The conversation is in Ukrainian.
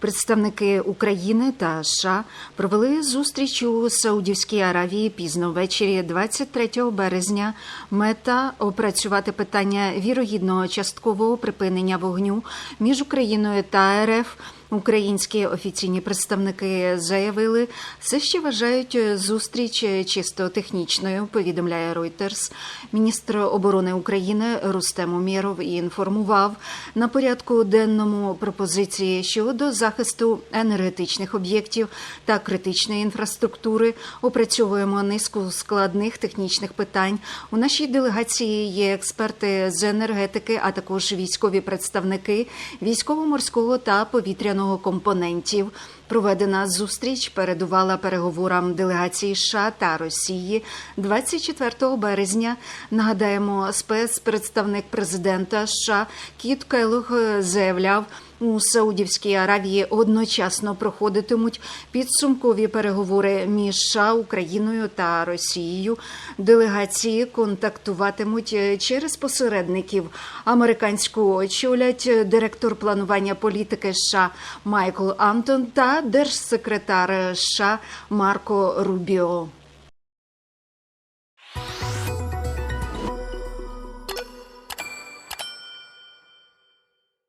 Представники України та США провели зустріч у Саудівській Аравії пізно ввечері 23 березня. Мета опрацювати питання вірогідного часткового припинення вогню між Україною та РФ. Українські офіційні представники заявили, все ще вважають зустріч чисто технічною. Повідомляє Reuters. Міністр оборони України Рустем Умєров інформував на порядку денному пропозиції щодо захисту енергетичних об'єктів та критичної інфраструктури. Опрацьовуємо низку складних технічних питань. У нашій делегації є експерти з енергетики, а також військові представники військово-морського та повітряного компонентів. Проведена зустріч передувала переговорам делегації США та Росії 24 березня. Нагадаємо, спецпредставник президента США Кіт Келух заявляв. У Саудівській Аравії одночасно проходитимуть підсумкові переговори між США, Україною та Росією. Делегації контактуватимуть через посередників. Американську очолять директор планування політики США Майкл Антон та держсекретар США Марко Рубіо.